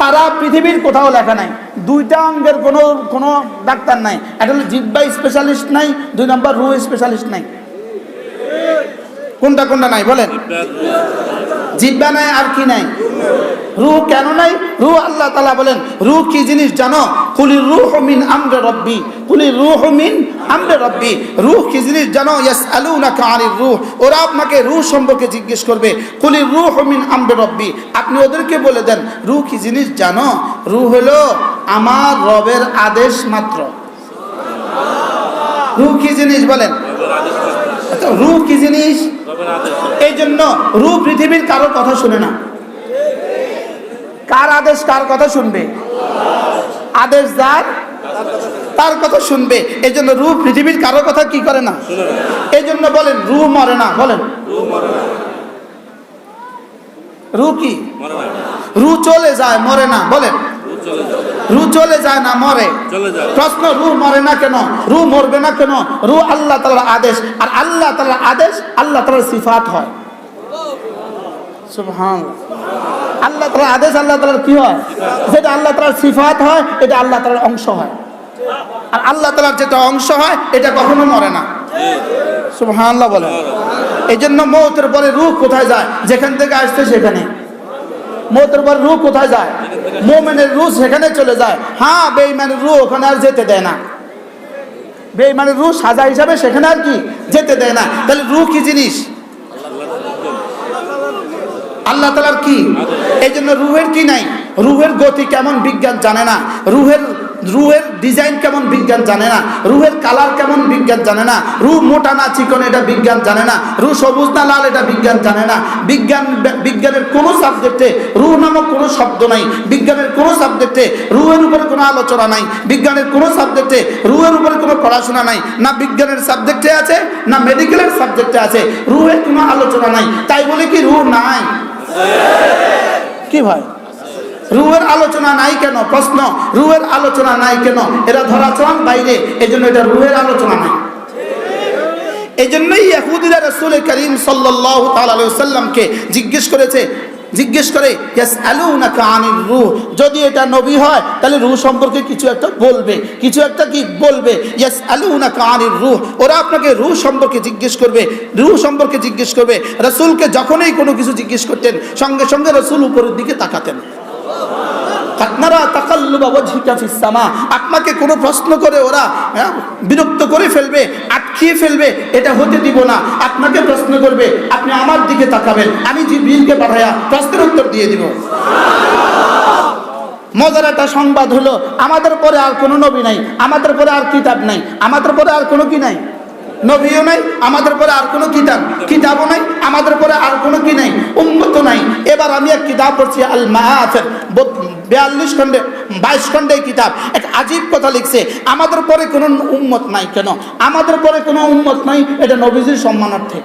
সারা পৃথিবীর কোথাও লেখা নাই। দুইটা অঙ্গের কোনো কোনো ডাক্তার নাই। একটা হলো জিব্বা স্পেশালিস্ট নাই, দুই নম্বর রু স্পেশালিস্ট নাই। কোনটা কোনটা নাই, বলেন। জিব্বা নাই আর কি নাই? রু কেন নাই? রু আল্লাহ তালা বলেন রু কি জিনিস জানো? কুলি রুহ মিন আমরে রব্বি কুলি রুহ মিন আমরে রব্বি। রুহ কি জিনিস জানো? ইয়াস আলু না কানির রুহ। ওরা আপনাকে রুহ সম্পর্কে জিজ্ঞেস করবে কুলি রুহ মিন আমরে রব্বি। আপনি ওদেরকে বলে দেন রু কি জিনিস জানো? রু হলো আমার রবের আদেশ মাত্র। রু কি জিনিস বলেন? আচ্ছা রু কি জিনিস? এই জন্য রু পৃথিবীর কারও কথা শুনে না। কার আদেশ কার কথা শুনবে? আদেশ যার, তার কথা শুনবে। এই জন্য রু পৃথিবীর কারও কথা কি করে না? এই জন্য বলেন রু মরে না, বলেন। রু কি? রু চলে যায়, মরে না, বলেন। রু চলে যায় না, মরে। প্রশ্ন, রু মরে না কেন? রু মরবে না কেন? রু আল্লাহ তালার আদেশ। আর আল্লাহ তালার আদেশ, আল্লাহ তালার সিফাত হয়। সুবহান আল্লাহ তালার আদেশ আল্লাহ তালার কি হয়? যেটা আল্লাহ তালার সিফাত হয়, এটা আল্লাহ তালার অংশ হয়। আর আল্লাহ তালার যেটা অংশ হয়, এটা কখনো মরে না। সুবহানাল্লাহ বলে এই জন্য মৌতের পরে রূহ কোথায় যায়? যেখান থেকে আসছে সেখানে। মৌতের পরে রূহ কোথায় যায়? মোমেনের রূহ সেখানে চলে যায়। হ্যাঁ বেইমানের রূহ ওখানে আর যেতে দেয় না। বেইমানের রূহ সাজা হিসাবে সেখানে আর কি? যেতে দেয় না। তাহলে রূহ কি জিনিস? আল্লাহ তালার কি? এই জন্য রুহের কি নাই? রুহের গতি কেমন বিজ্ঞান জানে না। রুহের রুহের ডিজাইন কেমন বিজ্ঞান জানে না। রুহের কালার কেমন বিজ্ঞান জানে না। রু মোটা না চিকন এটা বিজ্ঞান জানে না। রু সবুজ না লাল এটা বিজ্ঞান জানে না। বিজ্ঞান, বিজ্ঞানের কোনো সাবজেক্টে রু নামক কোনো শব্দ নাই। বিজ্ঞানের কোনো সাবজেক্টে রুহের উপরে কোনো আলোচনা নাই। বিজ্ঞানের কোনো সাবজেক্টে রুহের উপরে কোনো পড়াশোনা নাই। না বিজ্ঞানের সাবজেক্টে আছে, না মেডিকেলের সাবজেক্টে আছে। রুহের কোনো আলোচনা নাই। তাই বলে কি রু নাই? কি ভাই? রুহের আলোচনা নাই কেন? প্রশ্ন, রুহের আলোচনা নাই কেন? এরা চান বাইরে এই জন্য এটা রুহের আলোচনা নাই। এই জন্যই ইহুদিরা রসুল করিম সাল্লাহ তাল্লামকে জিজ্ঞেস করেছে জিজ্ঞেস করে যদি এটা নবী হয় তাহলে রূহ সম্পর্কে কিছু একটা বলবে। কিছু একটা কি বলবে? রূহ। ওরা আপনাকে রূহ সম্পর্কে জিজ্ঞেস করবে রূহ সম্পর্কে জিজ্ঞেস করবে। রসুলকে যখনই কোনো কিছু জিজ্ঞেস করতেন সঙ্গে সঙ্গে রসুল উপরের দিকে তাকাতেন। আপনাকে কোনো প্রশ্ন করে ওরা হ্যাঁ, বিরক্ত করে ফেলবে আটকিয়ে ফেলবে এটা হতে দিব না। করবে, আপনি আমার দিকে তাকাবেন। আমি জিবরিলকে পাঠায়া প্রশ্নের উত্তর দিয়ে দিব। মজার একটা সংবাদ হলো, আমাদের পরে আর কোনো নবী নাই, আমাদের পরে আর কিতাব নাই, আমাদের পরে আর কোনো কি নাই? নবীও নাই, আমাদের পরে আর কোনো কিতাব, কিতাবও নাই, আমাদের পরে আর কোনো কি নাই? উম্মত নাই। এবার আমি এক কিতাব পড়ছি আল মাহাফের বিয়াল্লিশ খন্ডে বাইশ খন্ডে কিতাব। এক আজীব কথা লিখছে, আমাদের পরে কোনো উন্মত নাই কেন? আমাদের পরে কোনো উন্মত নাই, এটা নবীজির সম্মানার্থে।